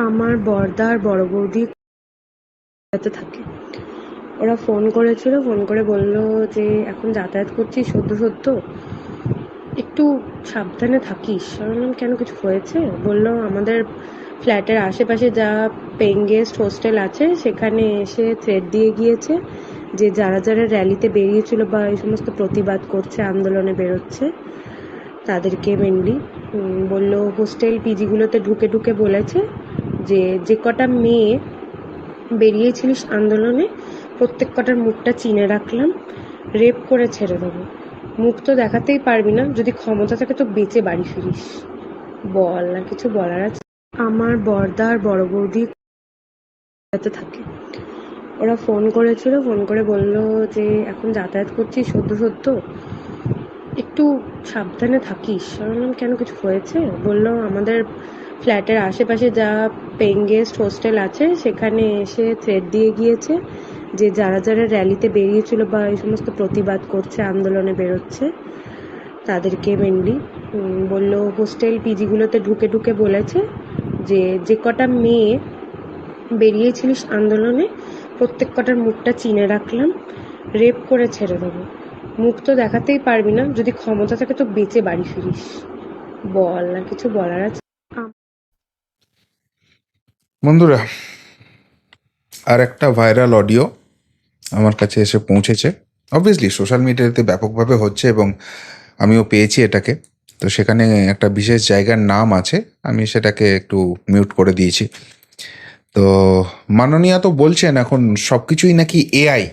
আমার বড়দা আর বড় বৌদি যাতে থাকে। ওরা ফোন করেছিল, ফোন করে বলল যে, এখন যাতায়াত করছিস? সদ্য সদ্য একটু সাবধানে থাকিস। বললাম, কেন? কিছু হয়েছে? বলল, আমাদের ফ্ল্যাটের আশেপাশে যা পেইং গেস্ট হোস্টেল আছে, সেখানে এসে থ্রেড দিয়ে গিয়েছে। যে যারা যারা র্যালিতে বেরিয়েছিল বা এই সমস্ত প্রতিবাদ করছে, আন্দোলনে বেরোচ্ছে, তাদেরকে মেনলি বলল হোস্টেল পিজিগুলোতে ঢুকে ঢুকে বলেছে। যে যে কটা মেয়ে বেরিয়েছিলিস আন্দোলনে, প্রত্যেক কটার মুখটা চিনে রাখলাম, রেপ করে ছেড়ে দেবো। মুখ তো দেখাতেই পারবি না, যদি ক্ষমতা থাকে তো বেঁচে বাড়ি ফিরিস। বল না কিছু বলার আছে? আমার বড়দা আর বড় বৌদি থাকে। ওরা ফোন করেছিল, ফোন করে বলল যে, এখন যাতায়াত করছিস, সদ্য সদ্য? একটু সাবধানে থাকিস। বললাম, কেন, কিছু হয়েছে? বলল, আমাদের ফ্ল্যাটের আশেপাশে যা পেইং গেস্ট হোস্টেল আছে, সেখানে এসে থ্রেড দিয়ে গিয়েছে যে যারা যারা র্যালিতে বেরিয়েছিল বা এই সমস্ত প্রতিবাদ করছে, আন্দোলনে বেরোচ্ছে, তাদেরকে মেনলি বলল হোস্টেল পিজিগুলোতে ঢুকে ঢুকে বলেছে যে যে কটা মেয়ে বেরিয়েছিলিস আন্দোলনে, প্রত্যেক কটার মুখটা চিনে রাখলাম রেপ করে ছেড়ে দেবো। মুখ তো দেখাতেই পারবি না, যদি ক্ষমতা থাকে তো বেঁচে বাড়ি ফিরিস। বল, আর কিছু বলার আছে? বন্ধুরা আর একটা ভাইরাল অডিও আমার কাছে এসে পৌঁছেছে। অবভিয়াসলি সোশ্যাল মিডিয়াতে ব্যাপকভাবে হচ্ছে এবং আমিও পেয়েছি এটাকে। তো সেখানে একটা বিশেষ জায়গার নাম আছে, আমি সেটাকে একটু মিউট করে দিয়েছি। তো মাননীয়া তো বলছেন এখন সব কিছুই নাকি এআই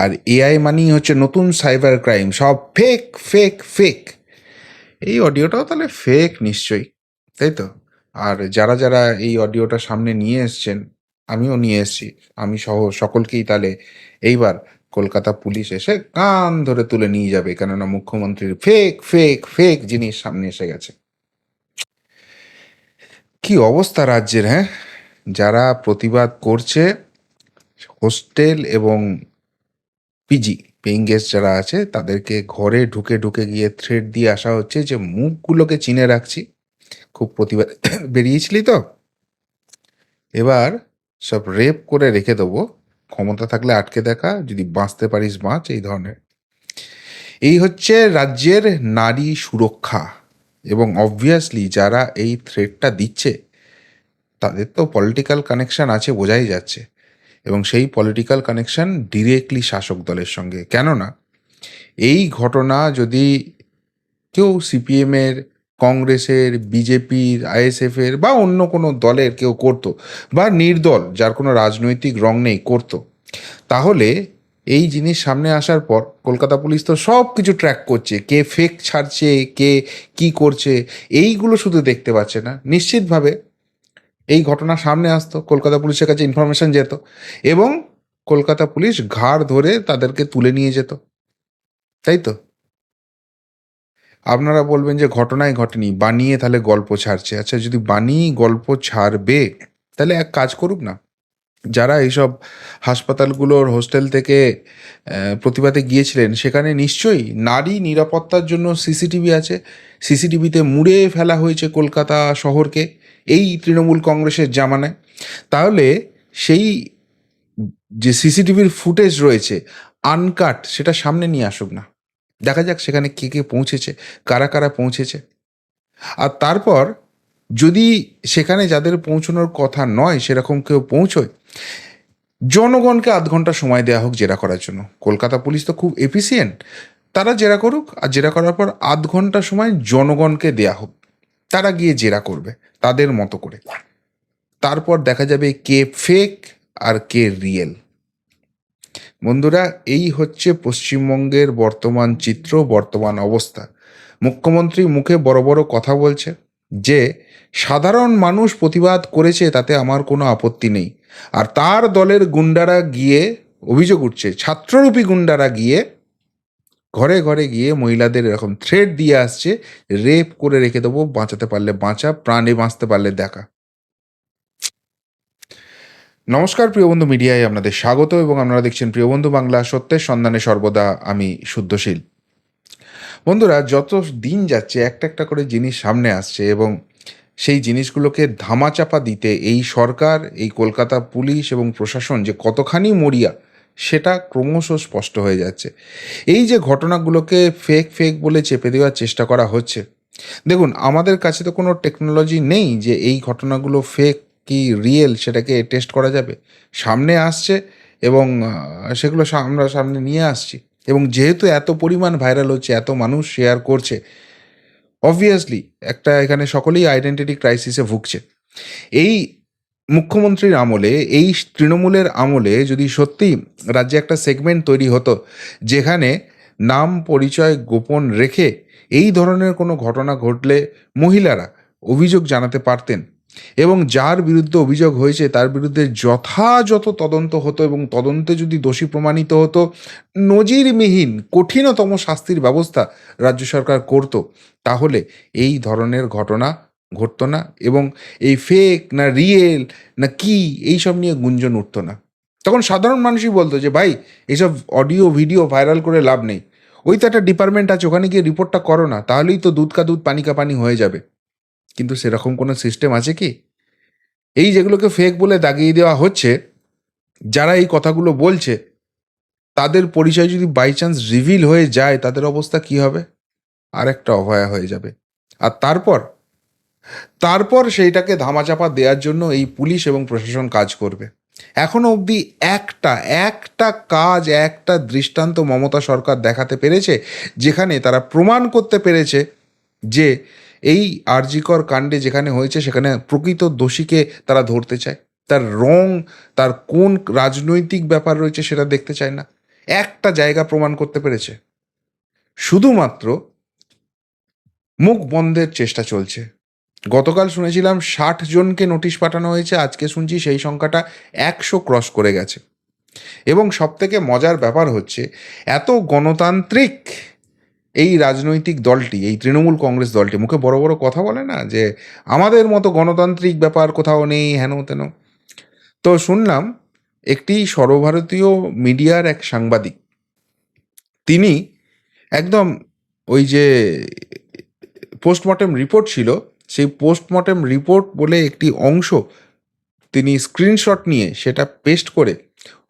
আর এআই মানেই হচ্ছে নতুন সাইবার ক্রাইম সব ফেক ফেক ফেক এই অডিওটাও তাহলে ফেক নিশ্চয়ই, তাই তো? আর যারা যারা এই অডিওটা সামনে নিয়ে এসছেন, আমিও নিয়ে এসেছি। আমি সহ, সকলকেই তাহলে এইবার কলকাতা পুলিশ এসে কান ধরে তুলে নিয়ে যাবে, কেননা মুখ্যমন্ত্রীর ফেক ফেক ফেক জিনিস সামনে এসে গেছে। কি অবস্থা রাজ্যের হ্যাঁ? যারা প্রতিবাদ করছে, হোস্টেল এবং পিজি পেইং গেস্ট যারা আছে, তাদেরকে ঘরে ঢুকে ঢুকে গিয়ে থ্রেড দিয়ে আসা হচ্ছে যে মুখগুলোকে চিনে রাখছি। খুব প্রতিবাদ বেরিয়েছিলি তো? এবার সব রেপ করে রেখে দেবো। ক্ষমতা থাকলে আটকে দেখা, যদি বাঁচতে পারিস বাঁচ, এই ধরনের। এই হচ্ছে রাজ্যের নারী সুরক্ষা। এবং অবভিয়াসলি যারা এই থ্রেডটা দিচ্ছে, তাদের তো পলিটিক্যাল কানেকশন আছে বোঝাই যাচ্ছে। এবং সেই পলিটিক্যাল কানেকশন ডিরেক্টলি শাসক দলের সঙ্গে। কেননা, এই ঘটনা যদি কেউ সিপিএমের কংগ্রেসের, বিজেপির, আইএসএফের বা অন্য কোনো দলের কেউ করতো বা নির্দল যার কোনো রাজনৈতিক রং নেই করতো। তাহলে এই জিনিস সামনে আসার পর কলকাতা পুলিশ তো সব কিছু ট্র্যাক করছে। কে ফেক ছাড়ছে, কে কি করছে, এইগুলো শুধু দেখতে পাচ্ছে না। নিশ্চিতভাবে এই ঘটনা সামনে আসতো, কলকাতা পুলিশের কাছে ইনফরমেশন যেত এবং কলকাতা পুলিশ ঘাড় ধরে তাদেরকে তুলে নিয়ে যেত। তাই তো? আপনারা বলবেন যে ঘটনাই ঘটেনি, বানিয়ে তাহলে গল্প ছাড়ছে। আচ্ছা যদি বানিয়ে গল্প ছাড়বে, তাহলে এক কাজ করুক না। যারা এইসব হাসপাতালগুলোর হোস্টেল থেকে প্রতিবাদে গিয়েছিলেন, সেখানে নিশ্চয়ই নারী নিরাপত্তার জন্য সিসিটিভি আছে। সিসিটিভিতে মুড়ে ফেলা হয়েছে কলকাতা শহরকে, এই তৃণমূল কংগ্রেসের জামানায়। তাহলে সেই যে সিসিটিভির ফুটেজ রয়েছে, আনকাট, সেটা সামনে নিয়ে আসুক না। দেখা যাক সেখানে কে কে পৌঁছেছে, কারা কারা পৌঁছেছে। আর তারপর যদি সেখানে যাদের পৌঁছানোর কথা নয়, সেরকম কেউ পৌঁছয়, জনগণকে আধ ঘণ্টা সময় দেওয়া হোক জেরা করার জন্য। কলকাতা পুলিশ তো খুব এফিসিয়েন্ট তারা জেরা করুক, আর জেরা করার পর আধ ঘণ্টা সময় জনগণকে দেয়া হোক। তারা গিয়ে জেরা করবে, তাদের মতো করে। তারপর দেখা যাবে কে ফেক আর কে রিয়েল বন্ধুরা, এই হচ্ছে পশ্চিমবঙ্গের বর্তমান চিত্র, বর্তমান অবস্থা। মুখ্যমন্ত্রী মুখে বড় বড় কথা বলছে যে, সাধারণ মানুষ প্রতিবাদ করেছে তাতে আমার কোনো আপত্তি নেই। আর তার দলের গুন্ডারা গিয়ে অভিযোগ উঠছে, ছাত্ররূপী গুন্ডারা গিয়ে ঘরে ঘরে গিয়ে মহিলাদের এরকম থ্রেড দিয়ে আসছে রেপ করে রেখে দেবো, বাঁচাতে পারলে বাঁচা, প্রাণে বাঁচতে পারলে দেখা। নমস্কার, প্রিয় বন্ধু মিডিয়ায় আপনাদের স্বাগত এবং আপনারা দেখছেন প্রিয় বন্ধু বাংলা সত্যের সন্ধানে সর্বদা আমি শুদ্ধশীল। বন্ধুরা, যত দিন যাচ্ছে, একটা একটা করে জিনিস সামনে আসছে এবং সেই জিনিসগুলোকে ধামাচাপা দিতে এই সরকার, এই কলকাতা পুলিশ এবং প্রশাসন যে কতখানি মরিয়া, সেটা ক্রমশ স্পষ্ট হয়ে যাচ্ছে। এই যে ঘটনাগুলোকে ফেক ফেক বলে চেপে দেওয়ার চেষ্টা করা হচ্ছে, দেখুন, আমাদের কাছে তো কোনো টেকনোলজি নেই যে এই ঘটনাগুলো ফেক কি রিয়েল সেটাকে টেস্ট করা যাবে? সামনে আসছে এবং সেগুলো আমরা সামনে নিয়ে আসছি। এবং যেহেতু এত পরিমাণ ভাইরাল হচ্ছে, এত মানুষ শেয়ার করছে অবভিয়াসলি একটা এখানে সকলেই আইডেন্টিটি ক্রাইসিসে ভুগছে। এই মুখ্যমন্ত্রীর আমলে, এই তৃণমূলের আমলে যদি সত্যি রাজ্যে একটা সেগমেন্ট তৈরি হতো, যেখানে নাম পরিচয় গোপন রেখে এই ধরনের কোনো ঘটনা ঘটলে মহিলারা অভিযোগ জানাতে পারতেন এবং যার বিরুদ্ধে অভিযোগ হয়েছে, তার বিরুদ্ধে যথাযথ তদন্ত হতো এবং তদন্তে যদি দোষী প্রমাণিত হতো, নজিরবিহীন, কঠিনতম শাস্তির ব্যবস্থা রাজ্য সরকার করত। তাহলে এই ধরনের ঘটনা ঘটতো না এবং এই ফেক না রিয়েল না কি, এইসব নিয়ে গুঞ্জন উঠতো না। তখন সাধারণ মানুষই বলতো যে, ভাই এইসব অডিও ভিডিও ভাইরাল করে লাভ নেই। ওই তো একটা ডিপার্টমেন্ট আছে, ওখানে গিয়ে রিপোর্টটা করো না, তাহলেই তো দুধ কা দুধ, পানি কা পানি হয়ে যাবে। কিন্তু সেরকম কোনো সিস্টেম আছে কি? এই যেগুলোকে ফেক বলে দাগিয়ে দেওয়া হচ্ছে, যারা এই কথাগুলো বলছে, তাদের পরিচয় যদি বাই চান্স রিভিল হয়ে যায়, তাদের অবস্থা কি হবে? আর একটা অভয়া হয়ে যাবে। আর তারপর? তারপর সেইটাকে ধামাচাপা দেওয়ার জন্য এই পুলিশ এবং প্রশাসন কাজ করবে। এখনও অবধি একটা একটা কাজ, একটা দৃষ্টান্ত মমতা সরকার দেখাতে পেরেছে, যেখানে তারা প্রমাণ করতে পেরেছে যে এই আরজিকর কাণ্ডে যেখানে হয়েছে, সেখানে প্রকৃত দোষীকে তারা ধরতে চায়। তার রং, তার কোন রাজনৈতিক ব্যাপার রয়েছে সেটা দেখতে চায় না। একটা জায়গা প্রমাণ করতে পেরেছে। শুধুমাত্র মুখ বন্ধের চেষ্টা চলছে। গতকাল শুনেছিলাম ষাট জনকে নোটিশ পাঠানো হয়েছে, আজকে শুনছি সেই সংখ্যাটা একশো ক্রস করে গেছে। এবং সবথেকে মজার ব্যাপার হচ্ছে, এত গণতান্ত্রিক এই রাজনৈতিক দলটি, এই তৃণমূল কংগ্রেস দলটি, মুখে বড় বড় কথা বলে না যে আমাদের মতো গণতান্ত্রিক ব্যাপার কোথাও নেই, হেন তেন। তো শুনলাম একটি সর্বভারতীয় মিডিয়ার এক সাংবাদিক, তিনি একদম ওই যে পোস্টমর্টেম রিপোর্ট ছিল, সেই পোস্টমর্টেম রিপোর্ট বলে একটি অংশ তিনি স্ক্রিনশট নিয়ে সেটা পেস্ট করে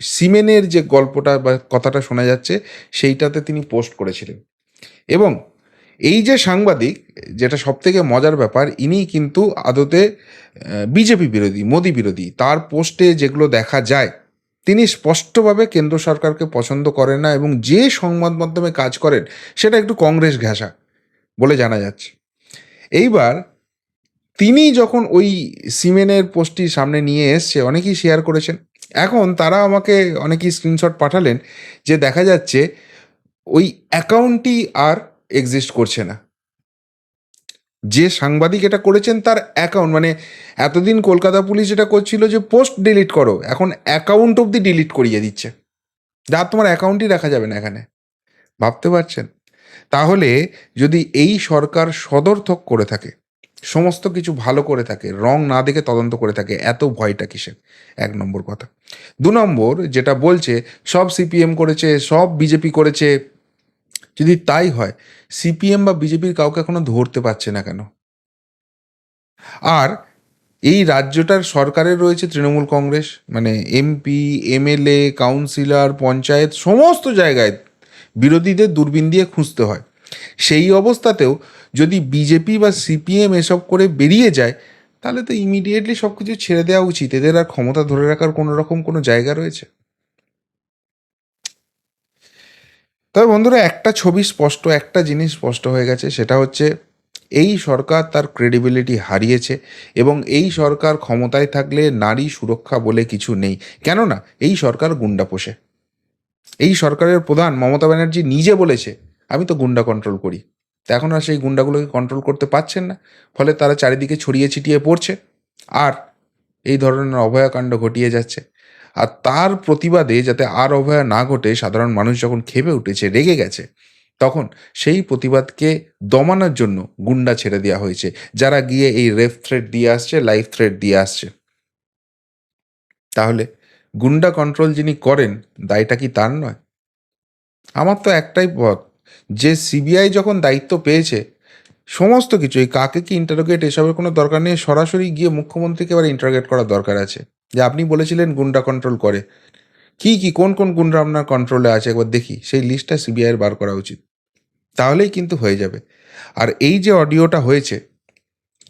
সিমেনের যে গল্পটা বা কথাটা শোনা যাচ্ছে, সেইটাতে তিনি পোস্ট করেছিলেন। এবং এই যে সাংবাদিক, যেটা সবথেকে মজার ব্যাপার ইনি কিন্তু আদতে বিজেপি বিরোধী, মোদী বিরোধী, তার পোস্টে যেগুলো দেখা যায়, তিনি স্পষ্টভাবে কেন্দ্র সরকারকে পছন্দ করেন না এবং যে সংবাদ মাধ্যমে কাজ করেন, সেটা একটু কংগ্রেস ঘেঁষা বলে জানা যাচ্ছে। এইবার তিনি যখন ওই সিমেনের পোস্টটি সামনে নিয়ে এসছে, অনেকেই শেয়ার করেছেন। এখন তারা আমাকে অনেকেই স্ক্রিনশট পাঠালেন যে দেখা যাচ্ছে ওই অ্যাকাউন্টটি আর এক্সিস্ট করছে না। যে সাংবাদিক এটা করেছেন তার অ্যাকাউন্ট মানে এতদিন কলকাতা পুলিশ যেটা করছিল যে পোস্ট ডিলিট করো, এখন অ্যাকাউন্ট অবধি ডিলিট করিয়ে দিচ্ছে। যা তোমার অ্যাকাউন্টই রাখা যাবে না এখানে। ভাবতে পারছেন? তাহলে যদি এই সরকার সদর্থক করে থাকে, সমস্ত কিছু ভালো করে থাকে, রং না দেখে তদন্ত করে থাকে, এত ভয়টা কিসের? এক নম্বর কথা। দু নম্বর যেটা বলছে, সব সিপিএম করেছে, সব বিজেপি করেছে যদি তাই হয়, সিপিএম বা বিজেপির কাউকে এখনও ধরতে পারছে না কেন? আর এই রাজ্যটার সরকারের রয়েছে তৃণমূল কংগ্রেস মানে এমপি, এমএলএ, কাউন্সিলর, পঞ্চায়েত, সমস্ত জায়গায় বিরোধীদের দূরবীন দিয়ে খুঁজতে হয়। সেই অবস্থাতেও যদি বিজেপি বা সিপিএম এসব করে বেরিয়ে যায়, তাহলে তো ইমিডিয়েটলি সব কিছু ছেড়ে দেওয়া উচিত। এদের আর ক্ষমতা ধরে রাখার কোনো রকম কোনো জায়গা রয়েছে? তবে বন্ধুরা, একটা ছবি স্পষ্ট, একটা জিনিস স্পষ্ট হয়ে গেছে, সেটা হচ্ছে এই সরকার তার ক্রেডিবিলিটি হারিয়েছে এবং এই সরকার ক্ষমতায় থাকলে নারী সুরক্ষা বলে কিছু নেই। কেননা, এই সরকার গুন্ডা পোষে। এই সরকারের প্রধান মমতা ব্যানার্জি নিজে বলেছে, আমি তো গুন্ডা কন্ট্রোল করি। তা এখন আর সেই গুন্ডাগুলোকে কন্ট্রোল করতে পারছেন না, ফলে তারা চারিদিকে ছড়িয়ে ছিটিয়ে পড়ছে। আর এই ধরনের অভয়াকাণ্ড ঘটিয়ে যাচ্ছে। আর তার প্রতিবাদে যাতে আর অভয়া না ঘটে, সাধারণ মানুষ যখন খেপে উঠেছে, রেগে গেছে, তখন সেই প্রতিবাদকে দমানোর জন্য গুন্ডা ছেড়ে দেওয়া হয়েছে। যারা গিয়ে এই রেফ থ্রেড দিয়ে আসছে লাইফ থ্রেড দিয়ে আসছে। তাহলে গুন্ডা কন্ট্রোল যিনি করেন, দায়টা কি তার নয়? আমার তো একটাই পথ, যে সিবিআই যখন দায়িত্ব পেয়েছে, সমস্ত কিছু এই কাকে কি ইন্টারোগেট এসবের কোনো দরকার নেই, সরাসরি গিয়ে মুখ্যমন্ত্রীকে এবার ইন্টারোগেট করার দরকার আছে। যে আপনি বলেছিলেন গুন্ডা কন্ট্রোল করে। কি কি, কোন কোন গুন্ডা আপনার কন্ট্রোলে আছে? একবার দেখি। সেই লিস্টটা সিবিআইয়ের বার করা উচিত। তাহলেই কিন্তু হয়ে যাবে। আর এই যে অডিওটা হয়েছে,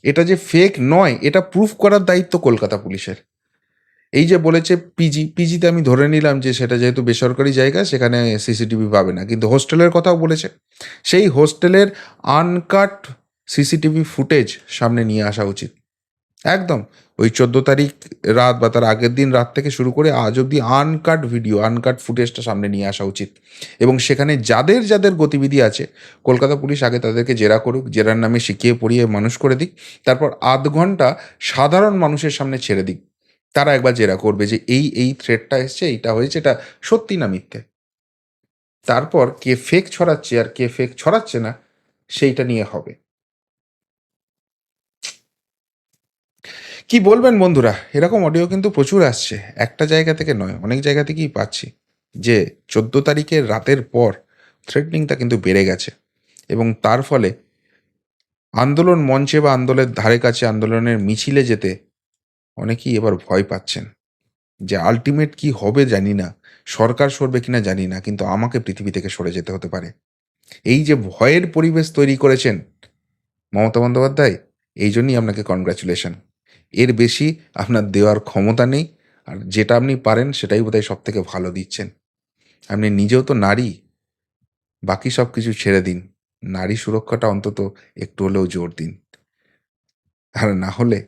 এটা যে ফেক নয়, এটা প্রুফ করার দায়িত্ব কলকাতা পুলিশের। এই যে বলেছে পিজি পিজিতে আমি ধরে নিলাম যে সেটা যেহেতু বেসরকারি জায়গা, সেখানে সিসিটিভি পাবে না। কিন্তু হোস্টেলের কথাও বলেছে। সেই হোস্টেলের আনকাট সিসিটিভি ফুটেজ সামনে নিয়ে আসা উচিত। একদম। ওই চোদ্দ তারিখ রাত বা তার আগের দিন রাত থেকে শুরু করে আজ অবধি আনকাট ভিডিও আনকাট ফুটেজটা সামনে নিয়ে আসা উচিত। এবং সেখানে যাদের যাদের গতিবিধি আছে, কলকাতা পুলিশ আগে তাদেরকে জেরা করুক, জেরার নামে শিখিয়ে পড়িয়ে মানুষ করে দিক, তারপর আধ ঘণ্টা সাধারণ মানুষের সামনে ছেড়ে দিক। তারা একবার জেরা করবে যে এই এই থ্রেডটা এসছে, এইটা হয়েছে, এটা সত্যি না মিথ্যে। তারপর কে ফেক ছড়াচ্ছে আর কে ফেক ছড়াচ্ছে না, সেইটা নিয়ে হবে। কি বলবেন বন্ধুরা? এরকম অডিও কিন্তু প্রচুর আসছে। একটা জায়গা থেকে নয়, অনেক জায়গা থেকেই পাচ্ছি যে চোদ্দ তারিখের রাতের পর থ্রেটনিংটা কিন্তু বেড়ে গেছে এবং তার ফলে আন্দোলন মঞ্চে বা আন্দোলনের ধারে কাছে আন্দোলনের মিছিলে যেতে অনেকেই এবার ভয় পাচ্ছেন যে আলটিমেট কি হবে জানি না, সরকার সরবে কিনা জানি না, কিন্তু আমাকে পৃথিবী থেকে সরে যেতে হতে পারে। এই যে ভয়ের পরিবেশ তৈরি করেছেন মমতা বন্দ্যোপাধ্যায়, এই জন্যই আপনাকে কনগ্রাচুলেশন এর বেশি আপনার দেওয়ার ক্ষমতা নেই, আর যেটা আপনি পারেন সেটাই বোধহয় সব থেকে ভালো দিচ্ছেন। আপনি নিজেও তো নারী, বাকি সব কিছু ছেড়ে দিন। নারী সুরক্ষাটা অন্তত একটু হলেও জোর দিন। আর না হলে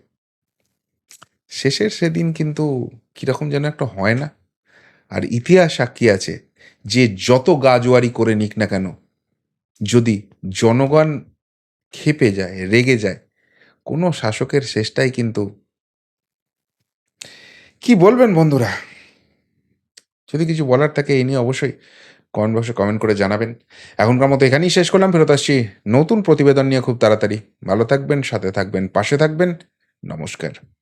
শেষের সেদিন কিন্তু কীরকম যেন একটা হয় না। আর ইতিহাস সাক্ষী আছে, যে যত গাজোয়ারি করে নিক না কেন, যদি জনগণ ক্ষেপে যায়, রেগে যায় কোনো শাসকের শেষটাই কিন্তু কি বলবেন বন্ধুরা? যদি কিছু বলার থাকে এই নিয়ে অবশ্যই কমেন্ট বক্সে কমেন্ট করে জানাবেন। এখনকার মতো এখানেই শেষ করলাম, ফেরত আসছি নতুন প্রতিবেদন নিয়ে খুব তাড়াতাড়ি। ভালো থাকবেন, সাথে থাকবেন, পাশে থাকবেন। নমস্কার।